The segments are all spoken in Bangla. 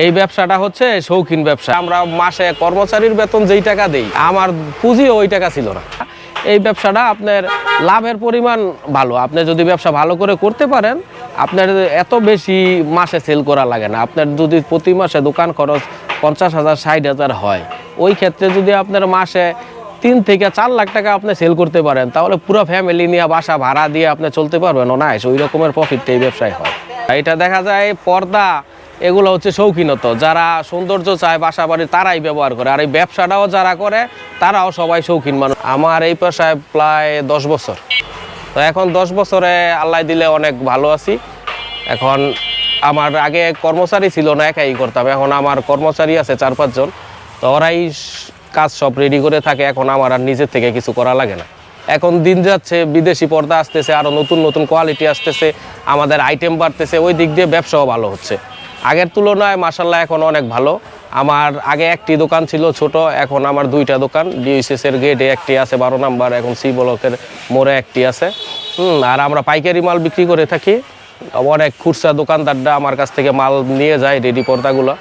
এই ব্যবসাটা হচ্ছে শৌখিন ব্যবসা। আমরা মাসে কর্মচারীর বেতন যেই টাকা দেই, আমার পুঁজিও ওই টাকা ছিল না। এই ব্যবসাটা আপনার লাভের পরিমাণ ভালো। আপনি যদি ব্যবসা ভালো করে করতে পারেন, আপনার এত বেশি মাসে সেল করা লাগে না। আপনার যদি প্রতি মাসে দোকান খরচ পঞ্চাশ হাজার, ষাট হাজার হয়, ওই ক্ষেত্রে যদি আপনার মাসে তিন থেকে চার লাখ টাকা আপনি সেল করতে পারেন, তাহলে পুরো ফ্যামিলি নিয়ে বাসা ভাড়া দিয়ে আপনি চলতে পারবেন অনায়াস। ওই রকমের প্রফিটটা এই ব্যবসায় হয়। এটা দেখা যায় পর্দা এগুলো হচ্ছে শৌখিনত। যারা সৌন্দর্য চায় বাসা বাড়ি, তারাই ব্যবহার করে। আর এই ব্যবসাটাও যারা করে, তারাও সবাই শৌখিন মানুষ। আমার এই পেশায় প্রায় দশ বছর। তো এখন দশ বছরে আল্লাহ দিলে অনেক ভালো আছি। এখন আমার আগে কর্মচারী ছিল না, একাই করতাম। এখন আমার কর্মচারী আছে চার পাঁচজন তো ওরাই কাজ সব রেডি করে থাকে। এখন আমার আর নিজের থেকে কিছু করা লাগে না। এখন দিন যাচ্ছে, বিদেশি পর্দা আসতেছে আরও নতুন নতুন কোয়ালিটি আসতেছে। আমাদের আইটেম বাড়তেছে। ওই দিক দিয়ে ব্যবসাও ভালো হচ্ছে। আগের তুলনায় মাসাল্লাহ এখন অনেক ভালো। আমার আগে একটি দোকান ছিল ছোট, এখন আমার দুইটা দোকান। ডিএসএস এর গেটে একটি আছে, বারো নাম্বার, এখন সি ব্লকের মোড়ে একটি আছে। আর আমরা পাইকারি মাল বিক্রি করে থাকি। অনেক খুচরা দোকানদাররা আমার কাছ থেকে মাল নিয়ে যায় রেডি পর্দাগুলো।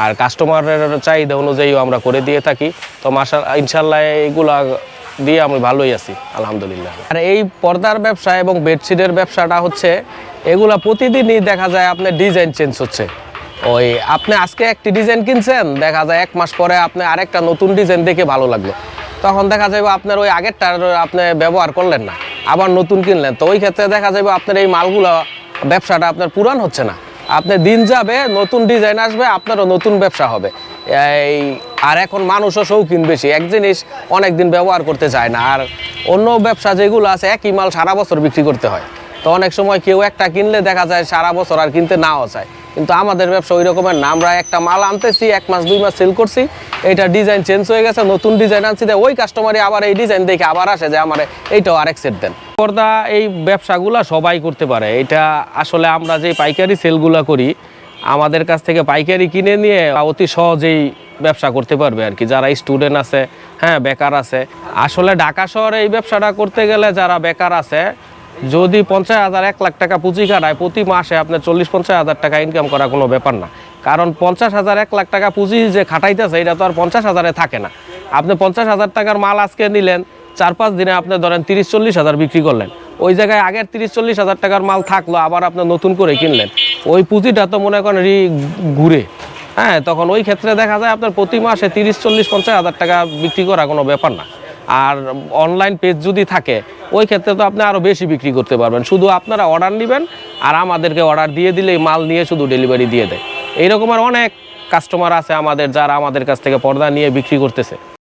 আর কাস্টমারের চাহিদা অনুযায়ীও আমরা করে দিয়ে থাকি। তো মাসা ইনশাল্লাহ এইগুলা দিয়ে আমি ভালোই আছি, আলহামদুলিল্লাহ। আর এই পর্দার ব্যবসা এবং বেডশিটের ব্যবসাটা হচ্ছে এগুলা প্রতিদিনই দেখা যায় আপনার ডিজাইন চেঞ্জ হচ্ছে। ওই আপনি আজকে একটি ডিজাইন কিনছেন, দেখা যায় এক মাস পরে আপনি আরেকটা নতুন ডিজাইন দেখে ভালো লাগল। তখন দেখা যাবে আপনার ওই আগেরটার আপনি ব্যবহার করলেন না, আবার নতুন কিনলেন। তো ওই ক্ষেত্রে দেখা যাবে আপনার এই মালগুলো, ব্যবসাটা আপনার পুরান হচ্ছে না। আপনি দিন যাবে, নতুন ডিজাইন আসবে, আপনারও নতুন ব্যবসা হবে। এই, আর এখন মানুষও শৌখিন বেশি। এক জিনিস অনেক দিন ব্যবহার করতে চায় না। আর অন্য ব্যবসা যেগুলো আছে, একই মাল সারা বছর বিক্রি করতে হয়। তো অনেক সময় কেউ একটা কিনলে দেখা যায় সারা বছর আর কিনতে নাও চায় কিন্তু আমাদের ব্যবসা ওই রকমের না। আমরা একটা মাল আনতেছি, এক মাস, দুই মাস সেল করছি এটা ডিজাইন চেঞ্জ হয়ে গেছে, নতুন ডিজাইন আনছি দেয় ওই কাস্টমারই আবার এই ডিজাইন দেখে আবার আসে যে আমার এইটাও আরেক সেট দেন। পর্দা এই ব্যবসাগুলা সবাই করতে পারে। এটা আসলে আমরা যে পাইকারি সেলগুলা করি, আমাদের কাছ থেকে পাইকারি কিনে নিয়ে অতি সহজেই ব্যবসা করতে পারবে আর কি। যারা স্টুডেন্ট আছে হ্যাঁ বেকার আছে। আসলে ঢাকা শহরে এই ব্যবসাটা করতে গেলে যারা বেকার আছে যদি পঞ্চাশ হাজার, এক লাখ টাকা পুঁজি কাটায়, প্রতি মাসে আপনার চল্লিশ পঞ্চাশ হাজার টাকা ইনকাম করা কোনো ব্যাপার না। কারণ পঞ্চাশ হাজার, এক লাখ টাকা পুঁজি যে খাটাইতেছে, এটা তো আর পঞ্চাশ হাজারে থাকে না। আপনি পঞ্চাশ হাজার টাকার মাল আজকে নিলেন চার পাঁচ দিনে আপনি ধরেন তিরিশ চল্লিশ হাজার বিক্রি করলেন। ওই জায়গায় আগের তিরিশ চল্লিশ হাজার টাকার মাল থাকল, আবার আপনি নতুন করে কিনলেন। ওই পুঁজিটা তো মনে করেন রি ঘুরে। হ্যাঁ তখন ওই ক্ষেত্রে দেখা যায় আপনার প্রতি মাসে তিরিশ চল্লিশ পঞ্চাশ হাজার টাকা বিক্রি করা কোনো ব্যাপার না। আর অনলাইন পেজ যদি থাকে ওই ক্ষেত্রে তো আপনি আরও বেশি বিক্রি করতে পারবেন। শুধু আপনারা অর্ডার নেবেন আর আমাদেরকে অর্ডার দিয়ে দিলেই মাল নিয়ে শুধু ডেলিভারি দিয়ে দেয়। এইরকম আর অনেক কাস্টমার আছে আমাদের যারা আমাদের কাছ থেকে পর্দা নিয়ে বিক্রি করতেছে।